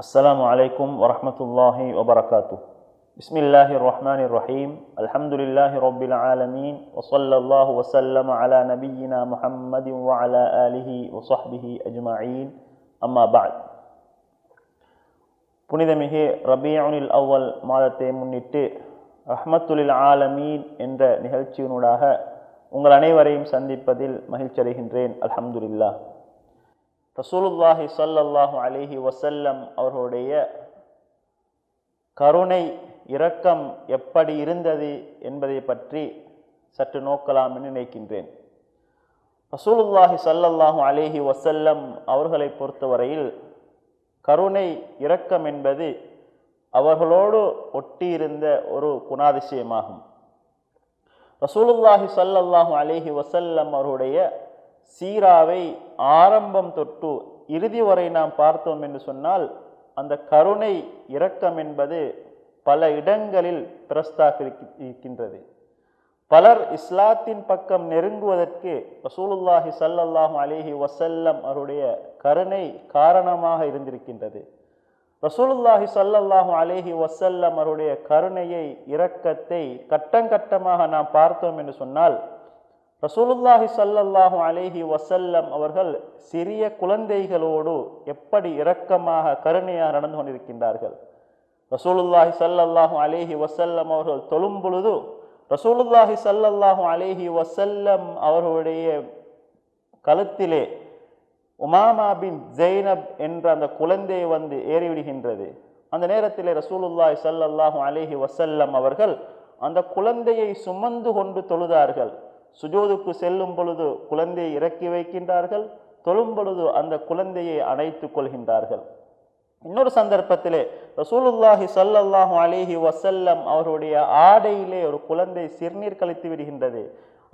السلام عليكم ورحمة الله وبركاته بسم الله الرحمن الرحيم الحمد لله رب العالمين وصلى الله وسلم على نبينا محمد وعلى آله وصحبه أجمعين أما بعد புனிதமிகு ரபியுனில் அவ்வல் மாதத்தை முன்னிட்டு ரஹ்மத்துலில் ஆலமீன் என்ற நிகழ்ச்சியினூடாக உங்கள் அனைவரையும் சந்திப்பதில் மகிழ்ச்சி அடைகின்றேன் அல்ஹம்துலில்லா ரசூலுல்லாஹி சல்லல்லாஹு அலிஹி வசல்லம் அவர்களுடைய கருணை இரக்கம் எப்படி இருந்தது என்பதை பற்றி சற்று நோக்கலாம் என்று நினைக்கின்றேன். ரசூலுல்லாஹி சல்லல்லாஹு அலிஹி வசல்லம் அவர்களை பொறுத்தவரையில் கருணை இரக்கம் என்பது அவர்களோடு ஒட்டியிருந்த ஒரு குணாதிசயமாகும். ரசூலுல்லாஹி சல்லல்லாஹு அலிஹி வசல்லம் அவருடைய சீராவை ஆரம்பம் தொட்டு இறுதி வரை நாம் பார்த்தோம் என்று சொன்னால் அந்த கருணை இரக்கம் என்பது பல இடங்களில் பிரஸ்தாக இருக்கின்றது பலர் இஸ்லாத்தின் பக்கம் நெருங்குவதற்கு ரசூலுல்லாஹி சல்லல்லாஹு அலிஹி வசல்லம் அவருடைய கருணை காரணமாக இருந்திருக்கின்றது. ரசூலுல்லாஹி சல்லல்லாஹு அலேஹி வசல்லம் அவருடைய கருணையை இரக்கத்தை கட்டங்கட்டமாக நாம் பார்த்தோம் என்று சொன்னால் ரசூலுல்லாஹி சல்லல்லாஹு அலேஹி வசல்லம் அவர்கள் சிறிய குழந்தைகளோடு எப்படி இரக்கமாக கருணையாக நடந்து கொண்டிருக்கின்றார்கள்? ரசூலுல்லாஹி சல்லல்லாஹு அலேஹி வசல்லம் அவர்கள் தொழும் பொழுது ரசூலுல்லாஹி சல்லல்லாஹு அலேஹி வசல்லம் அவர்களுடைய கழுத்திலே உமாமா பின் ஜெய்னப் என்ற அந்த குழந்தை வந்து ஏறிவிடுகின்றது. அந்த நேரத்தில் ரசூலுல்லாஹி சல்லல்லாஹு அலேஹி வசல்லம் அவர்கள் அந்த குழந்தையை சுமந்து கொண்டு தொழுதார்கள். சுஜோதுக்கு செல்லும் பொழுது குழந்தையை இறக்கி வைக்கின்றார்கள் தொழும் பொழுது அந்த குழந்தையை அணைத்து கொள்கின்றார்கள். இன்னொரு சந்தர்ப்பத்திலே ரசூலுல்லாஹி சல்லல்லாஹு அலிஹி வசல்லம் அவருடைய ஆடையிலே ஒரு குழந்தை சிறுநீர் கழித்து விடுகின்றது.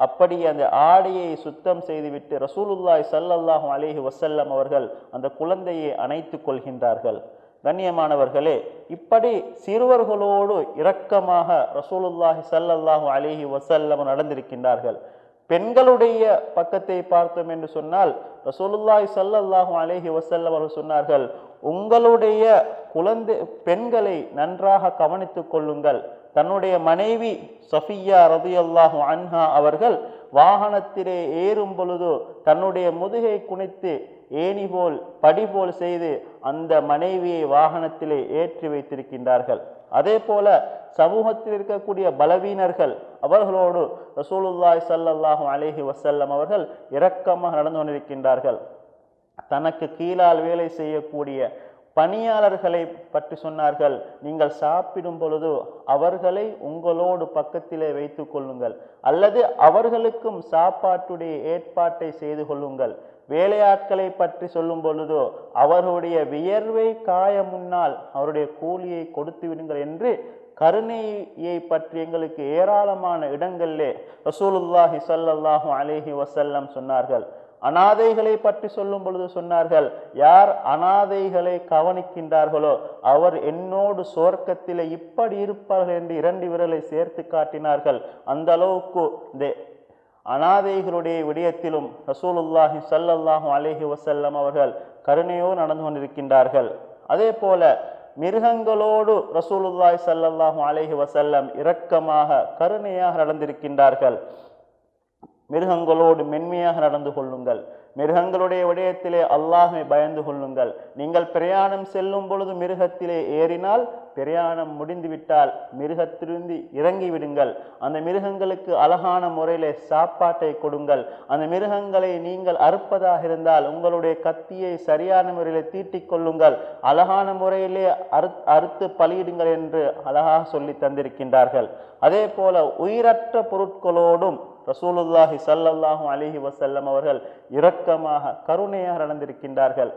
அப்படி அந்த ஆடையை சுத்தம் செய்துவிட்டு ரசூலுல்லாஹி சல்லல்லாஹு அலிஹி வசல்லம் அவர்கள் அந்த குழந்தையை அணைத்து கொள்கின்றார்கள். கண்ணியமானவர்களே இப்படி சிறுவர்களோடு இரக்கமாக ரசூலுல்லாஹி சல்லல்லாஹு அலிஹி வசல்லம் நடந்திருக்கின்றார்கள். பெண்களுடைய பக்கத்தை பார்த்தோம் என்று சொன்னால் ரசூலுல்லாஹி சல்லல்லாஹு அலேஹி வசல்லம் அவர்கள் சொன்னார்கள் உங்களுடைய குழந்தை பெண்களை நன்றாக கவனித்து கொள்ளுங்கள். தன்னுடைய மனைவி சஃபியா ரதியல்லாஹு அன்ஹா அவர்கள் வாகனத்திலே ஏறும் பொழுது தன்னுடைய முதுகை குனித்து ஏணி போல் படி போல் செய்து அந்த மனைவியை வாகனத்திலே ஏற்றி வைத்திருக்கின்றார்கள். அதே போல சமூகத்தில் இருக்கக்கூடிய பலவீனர்கள் அவர்களோடு ரசூலுல்லாய் சல்லல்லாஹு அலேஹி வசல்லம் அவர்கள் இரக்கமாக நடந்து கொண்டிருக்கின்றார்கள். தனக்கு கீழால் வேலை செய்யக்கூடிய பணியாளர்களை பற்றி சொன்னார்கள். நீங்கள் சாப்பிடும் பொழுது அவர்களை உங்களோடு பக்கத்திலே வைத்து கொள்ளுங்கள். அல்லது அவர்களுக்கும் சாப்பாட்டுடைய ஏற்பாட்டை செய்து கொள்ளுங்கள். வேலையாட்களை பற்றி சொல்லும் பொழுதோ அவருடைய வியர்வை காய முன்னால் அவருடைய கூலியை கொடுத்து விடுங்கள் என்று கருணையை பற்றி எங்களுக்கு ஏராளமான இடங்களிலே ரசூலுல்லாஹி சல்லாஹூ அலேஹி வசல்லம் சொன்னார்கள். அனாதைகளை பற்றி சொல்லும் பொழுது சொன்னார்கள் யார் அனாதைகளை கவனிக்கின்றார்களோ அவர் என்னோடு சுவர்க்கத்திலே இப்படி இருப்பார்கள் என்று இரண்டு விரலை சேர்த்து காட்டினார்கள். அந்த அளவுக்கு இந்த அனாதைகளுடைய விடயத்திலும் ரசூலுல்லாஹி சல்லல்லாஹும் அலேஹி வசல்லம் அவர்கள் கருணையோ நடந்து கொண்டிருக்கின்றார்கள். அதே போல மிருகங்களோடு ரசூலுல்லாய் சல்லல்லாஹும் அலேஹி வசல்லம் இரக்கமாக கருணையாக நடந்திருக்கின்றார்கள். மிருகங்களோடு மென்மையாக நடந்து கொள்ளுங்கள். மிருகங்களுடைய விடயத்திலே அல்லாஹை பயந்து கொள்ளுங்கள். நீங்கள் பிரயாணம் செல்லும் பொழுது மிருகத்திலே ஏறினால் பிரயாணம் முடிந்துவிட்டால் மிருகத்திலிருந்து இறங்கி விடுங்கள் அந்த மிருகங்களுக்கு அழகான முறையிலே சாப்பாட்டை கொடுங்கள். அந்த மிருகங்களை நீங்கள் அறுப்பதாக இருந்தால் உங்களுடைய கத்தியை சரியான முறையிலே தீட்டிக் கொள்ளுங்கள். அழகான முறையிலே அறு அறுத்து பலியிடுங்கள் என்று அழகாக சொல்லி தந்திருக்கின்றார்கள். அதே போல உயிரற்ற பொருட்களோடும் ரசூலுல்லாஹி சல்லல்லாஹு அலிஹி வசல்லம் அவர்கள் இரக்கமாக கருணையாக நடந்திருக்கின்றார்கள்.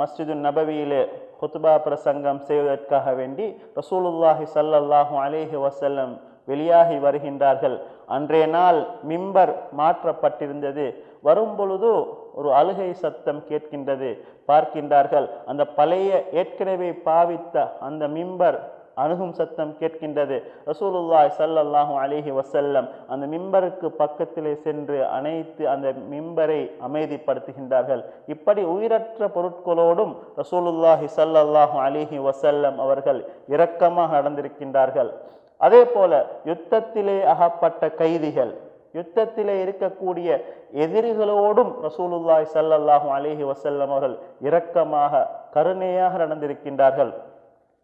மஸ்ஜிது நபவியிலே ஹுத்பா பிரசங்கம் செய்வதற்காக வேண்டி ரசூலுல்லாஹி சல்லல்லாஹும் அலேஹி வசல்லம் வெளியாகி வருகின்றார்கள். அன்றைய நாள் மிம்பர் மாற்றப்பட்டிருந்தது. வரும்பொழுது ஒரு அழுகை சத்தம் கேட்கின்றது. பார்க்கின்றார்கள். அந்த பழைய ஏற்கனவே பாவித்த அந்த மிம்பர் அணுகும் சத்தம் கேட்கின்றது. ரசூலுல்லாய் சல்லல்லாஹும் அலிஹி வசல்லம் அந்த மிம்பருக்கு பக்கத்திலே சென்று அனைத்து அந்த மிம்பரை அமைதிப்படுத்துகின்றார்கள். இப்படி உயிரற்ற பொருட்களோடும் ரசூலுல்லாஹி சல்லல்லாஹும் அலிஹி வசல்லம் அவர்கள் இரக்கமாக நடந்திருக்கின்றார்கள். அதே போல யுத்தத்திலே அகப்பட்ட கைதிகள் யுத்தத்திலே இருக்கக்கூடிய எதிரிகளோடும் ரசூலுல்லாய் சல்லல்லாஹும் அலிஹி வசல்லம் அவர்கள் இரக்கமாக கருணையாக நடந்திருக்கின்றார்கள்.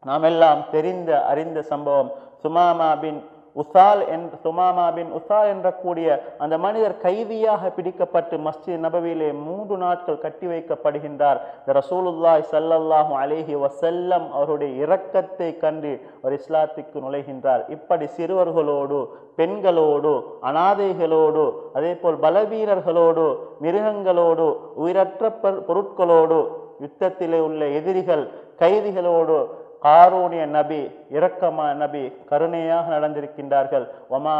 நாம் எல்லாம் தெரிந்த அறிந்த சம்பவம். சுமாமா பின் உசால் என் சுமாமா பின் உசால் என்ற கூடிய அந்த மனிதர் கைதியாக பிடிக்கப்பட்டு மஸ்ஜித் நபவியிலே மூன்று நாட்கள் கட்டி வைக்கப்படுகின்றார். இந்த ரசூலுல்லாய் சல்லல்லாஹு அலேஹி வசல்லம் அவருடைய இரக்கத்தை கண்டு அவர் இஸ்லாத்துக்கு நுழைகின்றார். இப்படி சிறுவர்களோடு பெண்களோடு அனாதைகளோடு அதே போல் பலவீரர்களோடு மிருகங்களோடு உயிரற்ற பொரு- பொருட்களோடு யுத்தத்திலே உள்ள எதிரிகள் கைதிகளோடு காரூணிய நபி இரக்கமா நபி கருணையாக நடந்திருக்கின்றார்கள். ஒமா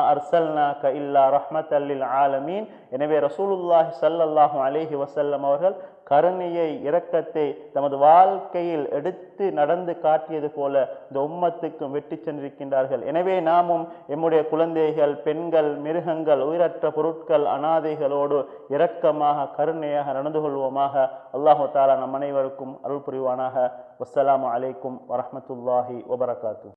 க இல்லா ரஹ்மத் அல்லில் ஆலமீன். எனவே ரசூலுல்லாஹி ஸல்லல்லாஹு அலேஹி வசல்லம் அவர்கள் கருணையை இரக்கத்தை தமது வாழ்க்கையில் எடுத்து நடந்து காட்டியது போல இந்த உம்மத்துக்கும் வெட்டி சென்றிருக்கின்றார்கள். எனவே நாமும் எம்முடைய குழந்தைகள் பெண்கள் மிருகங்கள் உயிரற்ற பொருட்கள் அனாதைகளோடு இரக்கமாக கருணையாக நடந்து கொள்வோமாக அல்லாஹு தாலா நம் அனைவருக்கும் அருள் புரிவானாக. வசலாம் அலைக்கும் வரமத்துல்லாஹி வபரகாத்து